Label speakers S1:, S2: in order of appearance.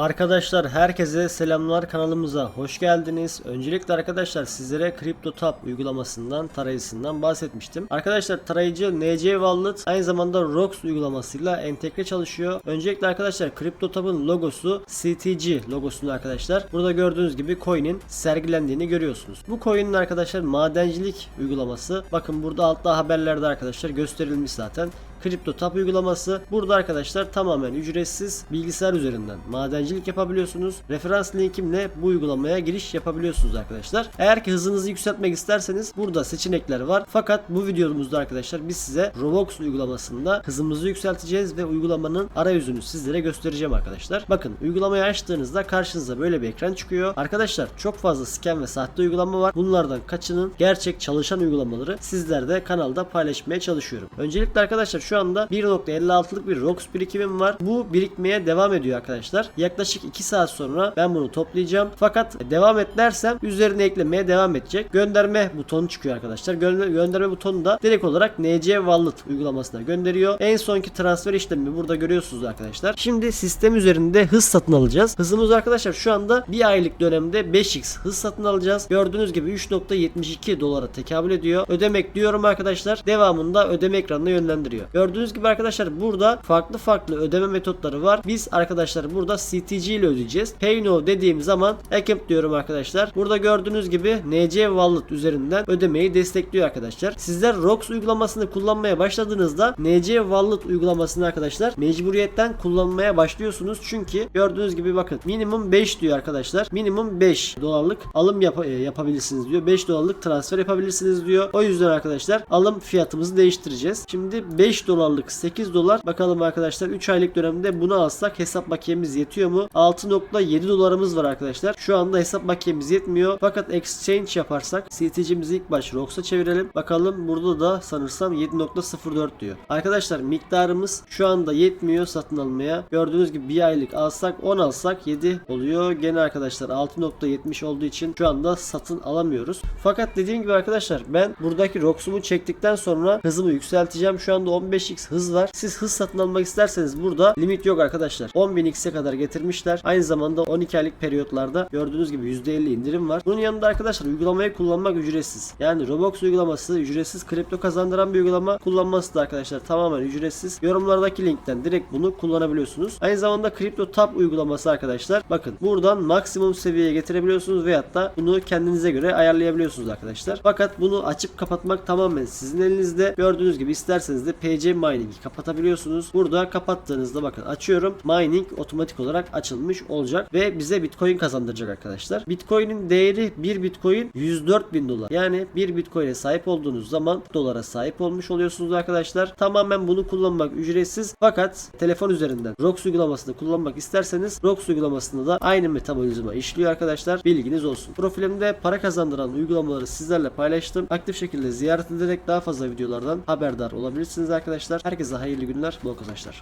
S1: Arkadaşlar herkese selamlar kanalımıza hoş geldiniz. Öncelikle arkadaşlar sizlere CryptoTab uygulamasından tarayıcısından bahsetmiştim. Arkadaşlar tarayıcı NC Wallet aynı zamanda ROX uygulamasıyla entegre çalışıyor. Öncelikle arkadaşlar CryptoTab'ın logosu CTG logosunu arkadaşlar. Burada gördüğünüz gibi coin'in sergilendiğini görüyorsunuz. Bu coin'in arkadaşlar madencilik uygulaması. Bakın burada altta haberlerde arkadaşlar gösterilmiş zaten. CryptoTab uygulaması. Burada arkadaşlar tamamen ücretsiz bilgisayar üzerinden madencilik yapabiliyorsunuz. Referans linkimle bu uygulamaya giriş yapabiliyorsunuz arkadaşlar. Eğer ki hızınızı yükseltmek isterseniz burada seçenekler var. Fakat bu videomuzda arkadaşlar biz size Roblox uygulamasında hızımızı yükselteceğiz ve uygulamanın arayüzünü sizlere göstereceğim arkadaşlar. Bakın uygulamayı açtığınızda karşınıza böyle bir ekran çıkıyor. Arkadaşlar çok fazla scam ve sahte uygulama var. Bunlardan kaçının gerçek çalışan uygulamaları sizlerde kanalda paylaşmaya çalışıyorum. Öncelikle arkadaşlar şu anda 1.56'lık bir ROX birikimim var. Bu birikmeye devam ediyor arkadaşlar. Yaklaşık 2 saat sonra ben bunu toplayacağım. Fakat devam et dersem üzerine eklemeye devam edecek. Gönderme butonu çıkıyor arkadaşlar. Gö- gönderme butonu da direkt olarak NC Wallet uygulamasına gönderiyor. En sonki transfer işlemi burada görüyorsunuz arkadaşlar. Şimdi sistem üzerinde hız satın alacağız. Hızımız arkadaşlar şu anda bir aylık dönemde 5x hız satın alacağız. Gördüğünüz gibi 3.72 dolara tekabül ediyor. Ödemek diyorum arkadaşlar. Devamında ödeme ekranına yönlendiriyor. Gördüğünüz gibi arkadaşlar burada farklı farklı ödeme metotları var. Biz arkadaşlar burada CTG ile ödeyeceğiz. Pay Now dediğim zaman Account diyorum arkadaşlar. Burada gördüğünüz gibi NC Wallet üzerinden ödemeyi destekliyor arkadaşlar. Sizler ROX uygulamasını kullanmaya başladığınızda NC Wallet uygulamasını arkadaşlar mecburiyetten kullanmaya başlıyorsunuz. Çünkü gördüğünüz gibi bakın minimum 5 diyor arkadaşlar. Minimum 5 dolarlık alım yap- e, yapabilirsiniz diyor. 5 dolarlık transfer yapabilirsiniz diyor. O yüzden arkadaşlar alım fiyatımızı değiştireceğiz. Şimdi 5 dolarlık 8 dolar. Bakalım arkadaşlar 3 aylık dönemde bunu alsak hesap bakiyemiz yetiyor mu? 6.7 dolarımız var arkadaşlar. Şu anda hesap bakiyemiz yetmiyor. Fakat exchange yaparsak CTC'mizi ilk baş ROX'a çevirelim. Bakalım burada da sanırsam 7.04 diyor. Arkadaşlar miktarımız şu anda yetmiyor satın almaya. Gördüğünüz gibi bir aylık alsak 10 alsak 7 oluyor. Gene arkadaşlar 6.70 olduğu için şu anda satın alamıyoruz. Fakat dediğim gibi arkadaşlar ben buradaki ROX'umu çektikten sonra hızımı yükselteceğim. Şu anda 15x hız var. Siz hız satın almak isterseniz burada limit yok arkadaşlar. 10.000x'e kadar getirmişler. Aynı zamanda 12 aylık periyotlarda gördüğünüz gibi %50 indirim var. Bunun yanında arkadaşlar uygulamayı kullanmak ücretsiz. Yani Roblox uygulaması ücretsiz kripto kazandıran bir uygulama. Kullanması da arkadaşlar tamamen ücretsiz. Yorumlardaki linkten direkt bunu kullanabiliyorsunuz. Aynı zamanda Crypto Tab uygulaması arkadaşlar. Bakın buradan maksimum seviyeye getirebiliyorsunuz veyahut da bunu kendinize göre ayarlayabiliyorsunuz arkadaşlar. Fakat bunu açıp kapatmak tamamen sizin elinizde. Gördüğünüz gibi isterseniz de PC mining'i kapatabiliyorsunuz. Burada kapattığınızda bakın açıyorum. Mining otomatik olarak açılmış olacak ve bize Bitcoin kazandıracak arkadaşlar. Bitcoin'in değeri 1 Bitcoin 104 bin dolar. Yani 1 Bitcoin'e sahip olduğunuz zaman dolara sahip olmuş oluyorsunuz arkadaşlar. Tamamen bunu kullanmak ücretsiz. Fakat telefon üzerinden ROX uygulamasını kullanmak isterseniz ROX uygulamasında da aynı metabolizma işliyor arkadaşlar. Bilginiz olsun. Profilimde para kazandıran uygulamaları sizlerle paylaştım. Aktif şekilde ziyaret ederek daha fazla videolardan haberdar olabilirsiniz arkadaşlar. Herkese hayırlı günler, bol kazançlar.